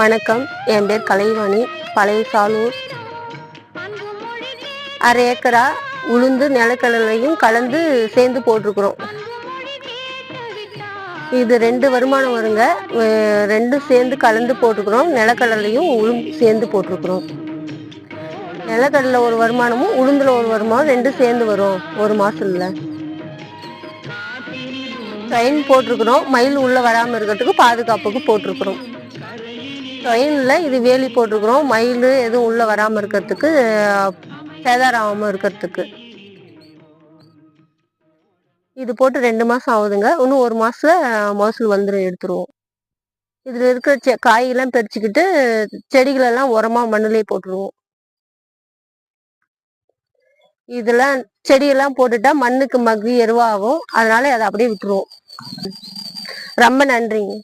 வணக்கம். என் பேர் கலைவாணி. பழைய சாலூர். அரை ஏக்கரா உளுந்து நிலக்கடலையும் கலந்து சேர்ந்து போட்டிருக்கிறோம். இது ரெண்டு வருமானம் வருங்க. ரெண்டும் சேர்ந்து கலந்து போட்டுக்கிறோம் நிலக்கடலையும் உளுந்து சேர்ந்து போட்டிருக்கிறோம். நிலக்கடலை ஒரு வருமானமும் உளுந்துல ஒரு வருமானம் ரெண்டும் சேர்ந்து வரும் ஒரு மாசத்துல. ட்ரெயின் போட்டிருக்கிறோம். மயில் உள்ள வராமல் இருக்கிறதுக்கு பாதுகாப்புக்கு போட்டிருக்கிறோம். ட்ரெயினில் இது வேலி போட்டிருக்கிறோம். மயில் எதுவும் உள்ளே வராமல் இருக்கிறதுக்கு அஹ், ஆகாமல் இருக்கிறதுக்கு. இது போட்டு ரெண்டு மாதம் ஆகுதுங்க. இன்னும் ஒரு மாதத்தில் மகசூல் வந்துடும் எடுத்துருவோம். இதில் இருக்கிற செ காயெல்லாம் பறிச்சுக்கிட்டு செடிகளெல்லாம் உரமாக மண்ணிலே போட்டுருவோம். இதெல்லாம் செடியெல்லாம் போட்டுட்டா மண்ணுக்கு மக்கு எருவாகும். அதனால அதை அப்படியே விட்டுருவோம். ரொம்ப நன்றிங்க.